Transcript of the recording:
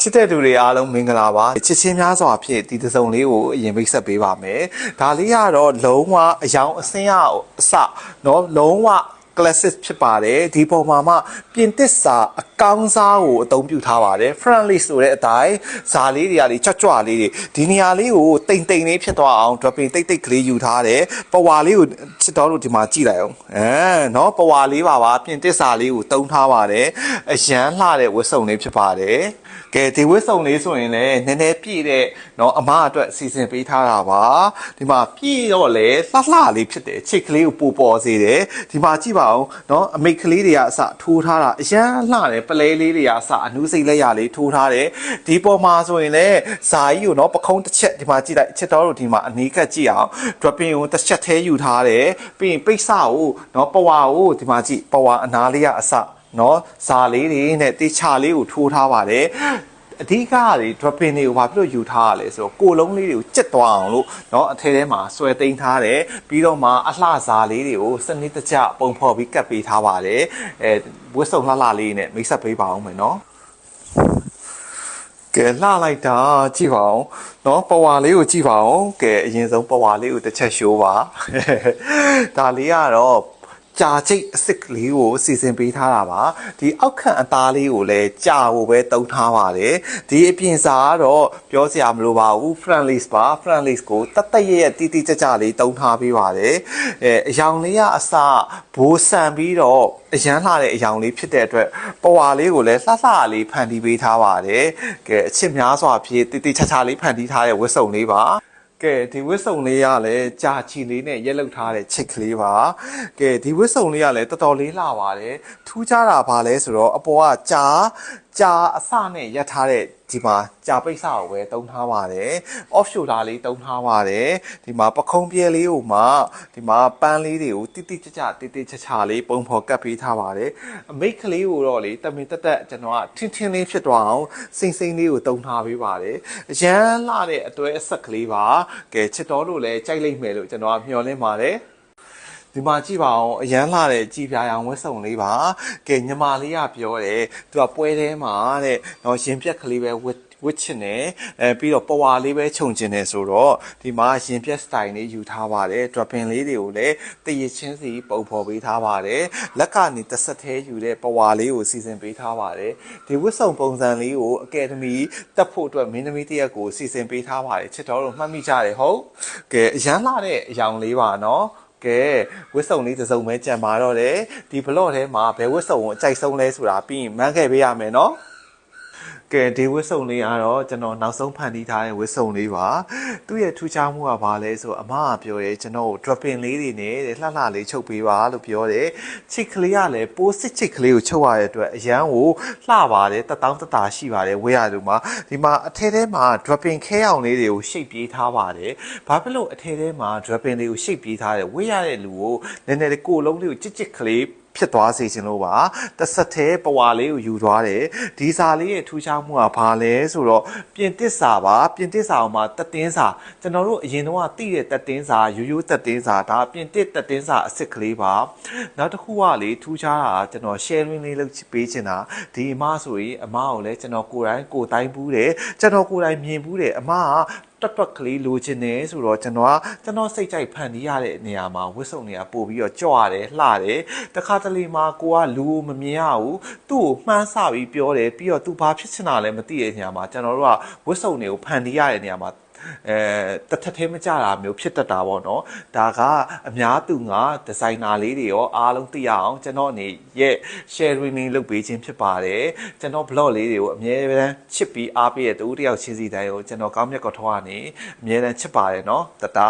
ချစ်တဲ့သူတွေအားလုံးမင်္ဂလာပါချစ်ချင်းများစွာဖြင့်ဒီတစ်စုံလေးကိုအရင်မိတ်ဆက်ပေးပါမယ်ဒါလေးကတော့လုံးဝအယောင်အစင်းရအစเนาะလုံးဝ classic ဖြစ်ပါတယ်ဒီပုံမှာမှပြင်သစ်စာအကောင်းစားကိုအသုံးပြုထားပါတယ် friendly ဆိုတဲ့အတိုင်းဇာလေးတွေကလေကြွကြွလေးတွေဒီနေရာလေးကိုတိမ်တိမ်လေးဖြစ်သွားအောင် dropping တိတ်တိတ်ကလေးယူထားတယ်ပဝါလေးကိုချစ်တော်တို့ဒီမှာကြည့်လိုက်အောင်အဲเนาะပဝါလေးပါပါပြင်သစ်စာလေးကိုတုံးထားပါတယ်အရန်လှတဲ့ဝတ်စုံလေးဖြစ်ပါတယ် ကဲဒီဝတ်စုံလေးဆိုရင်လည်းနည်းနည်းပြည့်တဲ့เนาะအမအတွက်စီစဉ်ပေးထားတာပါဒီမှာပြည့်တော့လေလှလှလေးဖြစ်တယ်ချစ်ကလေးကိုပူပေါ်စေတယ်ဒီမှာကြည့်ပါအောင်เนาะအမိတ်ကလေးတွေကအစထိုးထားတာအရန်လှတယ်ပလဲလေးတွေကအစအနူးစိတ်လက်ရလေးထိုးထားတယ်ဒီပေါ်မှာဆိုရင်လည်းဇာကြီးကိုเนาะပခုံးတစ်ချက်ဒီမှာကြည့်လိုက်ချစ်တော်တို့ဒီမှာအနီးကပ်ကြည့်အောင် dropping ကိုတစ်ချက်သေးယူထားတယ်ပြီးရင်ပိတ်စကိုเนาะပဝါကိုဒီမှာကြည့်ပဝါအနာလေးကအစ နော်ဇာလေးတွေနဲ့တေချာလေးကိုထိုးထားပါတယ်အဓိကကလေ dropping တွေကိုဘာဖြစ်လို့ယူထားရလဲဆိုတော့ကိုယ်လုံးလေးတွေကိုကြက်သွားအောင်လို့เนาะအထဲထဲမှာဆွဲသိမ်းထားတယ်ပြီးတော့မှအလှစားလေးတွေကိုစနစ်တကျပုံဖော်ပြီးကတ်ပေးထားပါတယ်အဲဝတ်စုံလှလှလေးနဲ့မိတ်ဆက်ပေးပါအောင်မယ်เนาะကဲလှလိုက်တာကြည့်ပါအောင်เนาะပဝါလေးကိုကြည့်ပါအောင်ကဲအရင်ဆုံးပဝါလေးကိုတစ်ချက်ရှိုးပါဒါလေးကတော့ ကြာချိတ်အစ်စ်ကလေးကိုစီစဉ်ပေးထားတာပါဒီအောက်ခံအသားလေးကိုလည်းကြာဖို့ပဲတုံးထားပါတယ်ဒီအပြင်စာကတော့ပြောစရာမလိုပါဘူး friendly ပါ friendly ကိုတတ်တရရဲ့တီးတီးကြကြလေးတုံးထားပေးပါတယ်အဲအယောင်လေးကအစဘိုးဆန်ပြီးတော့အရန်လှတဲ့အယောင်လေးဖြစ်တဲ့အတွက်ပဝါလေးကိုလည်းလှလှလေးဖန်တီးပေးထားပါတယ်ကဲအချစ်များစွာဖြင့်တီးတီးချာချာလေးဖန်တီးထားတဲ့ဝတ်စုံလေးပါ ကဲဒီဝစ်စုံလေးကလည်းကြာချီလေးနဲ့ရက်လောက်ထားတဲ့ချစ်ကလေးပါကဲဒီဝစ်စုံလေးကလည်းတော်တော်လေးလှပါတယ်ထူးခြားတာဘာလဲဆိုတော့အပေါ်ကကြာကြာအစနဲ့ရက်ထားတဲ့ဒီမှာကြာပိတ်စကိုပဲတုံးထားပါတယ် off shoulder လေးတုံးထားပါတယ်ဒီမှာပခုံးပြဲလေးကိုမှဒီမှာပန်းလေးတွေကိုတိတိကျကျတိတိကျကျလေးပုံဖော်ကပ်ပေးထားပါတယ်အမိတ်ကလေးကိုတော့လေတမင်တက်တက်ကျွန်တော်ကထင်းထင်းလေးဖြစ်သွားအောင်စိမ့်စိမ့်လေးကိုတုံးထားပေးပါတယ်အရန်လှတဲ့အတွဲအဆက်ကလေးပါကဲချစ်တော်တို့လည်းကြိုက်လိမ့်မယ်လို့ကျွန်တော်ကမျှော်လင့်ပါတယ် ဒီမှာကြည့်ပါအောင်အရန်လှတဲ့ကြည်ပြာရောင်ဝတ်စုံလေးပါကဲညီမလေးကပြောတယ်သူကပွဲထဲမှာတဲ့တော့ရင်ပြက်ကလေးပဲဝတ်ဝစ်ချင်တယ်အဲပြီးတော့ပဝါလေးပဲခြုံချင်တယ်ဆိုတော့ဒီမှာရင်ပြက်စတိုင်လေးယူထားပါတယ် dropping လေးတွေကိုလည်းတရချင်းစီပုံဖော်ပေးထားပါတယ်လက်ကနေတစ်ဆက်သေးယူတဲ့ပဝါလေးကိုစီစဉ်ပေးထားပါတယ်ဒီဝတ်စုံပုံစံလေးကိုအကယ်ဒမီတက်ဖို့အတွက်မင်းသမီးတစ်ယောက်ကိုစီစဉ်ပေးထားပါတယ်ချစ်တော်တို့မှတ်မိကြတယ်ဟုတ်ကဲအရန်လှတဲ့အယောင်လေးပါနော် ကဲဝစ်စုံလေးတစ်စုံပဲကြံပါတော့တယ်ဒီဘလော့ထဲမှာဘယ်ဝစ်စုံကိုအကြိုက်ဆုံးလဲဆိုတာပြီးရင်မန်းခဲ့ပေးရမယ်နော် ကဲဒီဝစ်စုံလေးကတော့ကျွန်တော်နောက်ဆုံးဖန်တီးထားတဲ့ဝစ်စုံလေးပါသူ့ရဲ့ထူးခြားမှုကဘာလဲဆိုအမကပြောတယ်ကျွန်တော် dropping လေးတွေနဲ့တဲ့လှလှလေးချုပ်ပေးပါလို့ပြောတယ်ချစ်ကလေးကလည်းပိုးစစ်ချစ်ကလေးကိုချုပ်ရတဲ့အတွက်အရန်ကိုလှပါတယ်တတောင်းတတာရှိပါတယ်ဝေးရသူမှာဒီမှာအထဲထဲမှာ dropping ခဲအောင်လေးတွေကိုရှိတ်ပြေးထားပါတယ်ဘာဖြစ်လို့အထဲထဲမှာ dropping လေးကိုရှိတ်ပြေးထားတယ်ဝေးရတဲ့လူကိုနည်းနည်းလေးကိုယ်လုံးလေးကိုကြစ်ကြစ်ကလေး ဖြစ်သွားစေခြင်းလို့ပါတဆက်သေးပဝါလေးကိုယူသွားတယ်ဒီစာလေးရဲ့ထူးခြားမှုကဘာလဲဆိုတော့ပြင်တစ္စာပါပြင်တစ္စာမှာတက်တင်းစာကျွန်တော်တို့အရင်တော့သိတဲ့တက်တင်းစာရိုးရိုးတက်တင်းစာဒါပြင်တစ်တက်တင်းစာအစ်စ်ကလေးပါနောက်တစ်ခုကလေထူးခြားတာကကျွန်တော် sharing လေးလုပ်ပေးချင်တာဒီအမဆိုရင်အမကိုလည်းကျွန်တော်ကိုယ်တိုင်ကိုယ်တိုင်းဘူးတယ်ကျွန်တော်ကိုယ်တိုင်မြင်ဘူးတယ်အမက တွတ်တွက်ကလေးလိုချင်တယ်ဆိုတော့ကျွန်တော်ကကျွန်တော်စိတ်ကြိုက်ဖန်တီးရတဲ့နေရာမှာဝစ်စုံတွေကပို့ပြီးတော့ကြွရတယ်လှတယ်တခါတလေမှာကိုကလူကိုမမြင်ရဘူးသူ့ကိုမှန်းဆပြီးပြောတယ်ပြီးတော့သူဘာဖြစ်ချင်တာလဲမသိတဲ့နေရာမှာကျွန်တော်တို့ကဝစ်စုံတွေကိုဖန်တီးရတဲ့နေရာမှာ အဲတထထဲမကြတာမျိုးဖြစ်တတ်တာပေါ့နော်ဒါကအများသူငါဒီဇိုင်နာလေးတွေရောအားလုံးသိရအောင်ကျွန်တော်အနေရဲ့ sharing လေးလုပ်ပေးခြင်းဖြစ်ပါတယ်ကျွန်တော် blog လေးတွေကိုအမြဲတမ်းချစ်ပြီးအားပေးတဲ့တူတယောက်ချင်းစီတိုင်းကိုကျွန်တော်ကောင်းမြတ်ကောထောကနေအမြဲတမ်းချစ်ပါတယ်နော်တတာ